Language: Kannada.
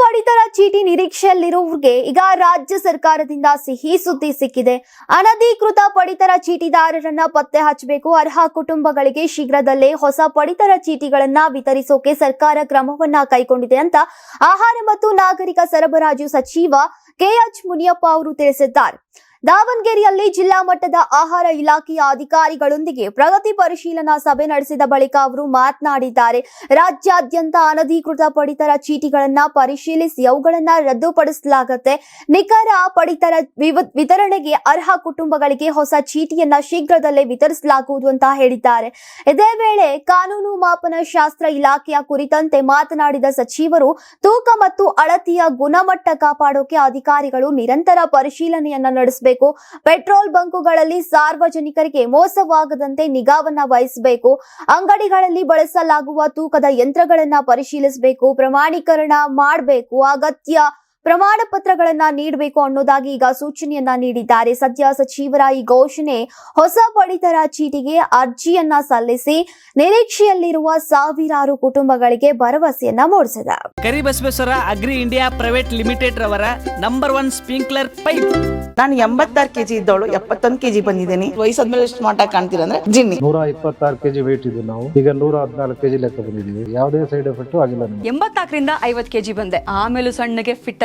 ಪಡಿತರ ಚೀಟಿ ನಿರೀಕ್ಷೆಯಲ್ಲಿರುವವರಿಗೆ ಈಗ ರಾಜ್ಯ ಸರ್ಕಾರದಿಂದ ಸಿಹಿ ಸುದ್ದಿ ಸಿಕ್ಕಿದೆ. ಅನಧಿಕೃತ ಪಡಿತರ ಚೀಟಿದಾರರನ್ನ ಪತ್ತೆ ಹಚ್ಚಬೇಕು. ಅರ್ಹ ಕುಟುಂಬಗಳಿಗೆ ಶೀಘ್ರದಲ್ಲೇ ಹೊಸ ಪಡಿತರ ಚೀಟಿಗಳನ್ನ ವಿತರಿಸೋಕೆ ಸರ್ಕಾರ ಕ್ರಮವನ್ನ ಕೈಗೊಂಡಿದೆ ಅಂತ ಆಹಾರ ಮತ್ತು ನಾಗರಿಕ ಸರಬರಾಜು ಸಚಿವ ಕೆಎಚ್ ಮುನಿಯಪ್ಪ ಅವರು ತಿಳಿಸಿದ್ದಾರೆ. ದಾವಣಗೆರೆಯಲ್ಲಿ ಜಿಲ್ಲಾ ಮಟ್ಟದ ಆಹಾರ ಇಲಾಖೆಯ ಅಧಿಕಾರಿಗಳೊಂದಿಗೆ ಪ್ರಗತಿ ಪರಿಶೀಲನಾ ಸಭೆ ನಡೆಸಿದ ಬಳಿಕ ಅವರು ಮಾತನಾಡಿದ್ದಾರೆ. ರಾಜ್ಯಾದ್ಯಂತ ಅನಧಿಕೃತ ಪಡಿತರ ಚೀಟಿಗಳನ್ನ ಪರಿಶೀಲಿಸಿ ಅವುಗಳನ್ನ ರದ್ದುಪಡಿಸಲಾಗುತ್ತೆ. ನಿಖರ ಪಡಿತರ ವಿತರಣೆಗೆ ಅರ್ಹ ಕುಟುಂಬಗಳಿಗೆ ಹೊಸ ಚೀಟಿಯನ್ನ ಶೀಘ್ರದಲ್ಲೇ ವಿತರಿಸಲಾಗುವುದು ಅಂತ ಹೇಳಿದ್ದಾರೆ. ಇದೇ ವೇಳೆ ಕಾನೂನು ಮಾಪನ ಶಾಸ್ತ್ರ ಇಲಾಖೆಯ ಕುರಿತಂತೆ ಮಾತನಾಡಿದ ಸಚಿವರು, ತೂಕ ಮತ್ತು ಅಳತಿಯ ಗುಣಮಟ್ಟ ಕಾಪಾಡೋಕೆ ಅಧಿಕಾರಿಗಳು ನಿರಂತರ ಪರಿಶೀಲನೆಯನ್ನ ನಡೆಸಬೇಕು. ಪೆಟ್ರೋಲ್ ಬಂಕುಗಳಲ್ಲಿ ಸಾರ್ವಜನಿಕರಿಗೆ ಮೋಸವಾಗದಂತೆ ನಿಗಾವನ್ನ ವಹಿಸಬೇಕು. ಅಂಗಡಿಗಳಲ್ಲಿ ಬಳಸಲಾಗುವ ತೂಕದ ಯಂತ್ರಗಳನ್ನ ಪರಿಶೀಲಿಸಬೇಕು. ಪ್ರಮಾಣೀಕರಣ ಮಾಡಬೇಕು. ಅಗತ್ಯ ಪ್ರಮಾಣ ಪತ್ರಗಳನ್ನ ನೀಡಬೇಕು ಅನ್ನೋದಾಗಿ ಈಗ ಸೂಚನೆಯನ್ನ ನೀಡಿದ್ದಾರೆ. ಸದ್ಯ ಸಚಿವರ ಈ ಘೋಷಣೆ ಹೊಸ ಪಡಿತರ ಚೀಟಿಗೆ ಅರ್ಜಿಯನ್ನ ಸಲ್ಲಿಸಿ ನಿರೀಕ್ಷೆಯಲ್ಲಿರುವ ಸಾವಿರಾರು ಕುಟುಂಬಗಳಿಗೆ ಭರವಸೆಯನ್ನ Kari Karibasaveshwara agri India private limited ರವರ ನಂಬರ್ ಒನ್ ಸ್ಪ್ರಿಂಕ್ಲರ್ ಪೈಪ್. ನಾನು ಎಂಬತ್ತಾರು ಕೆಜಿ ಇದ್ದವಳು ಎಪ್ಪತ್ತೊಂದು ಕೆಜಿ ಬಂದಿದ್ದೀನಿ. ವಯಸ್ಸಾದ್ಮೇಲೆ ಎಷ್ಟು ಮಾಟ ಕಾಣ್ತೀರ ಅಂದ್ರೆ ಜಿನ್ನಿ. ನೂರ ಇಪ್ಪತ್ತಾರು ಕೆಜಿ ವೇಟ್ ಇದ್ದು ನಾವು. ಈಗ ನೂರ ಹದಿನಾಲ್ಕು ಕೆಜಿ ಲೆಕ್ಕ ಬಂದಿದ್ದೀವಿ. ಯಾವುದೇ ಸೈಡ್ ಎಫೆಕ್ಟ್ ಆಗಿಲ್ಲ ಎಂಬತ್ನಾಲ್ಕರಿಂದ ಐವತ್ ಕೆಜಿ ಬಂದೆ. ಆಮೇಲೆ ಸಣ್ಣಗೆ ಫಿಟ್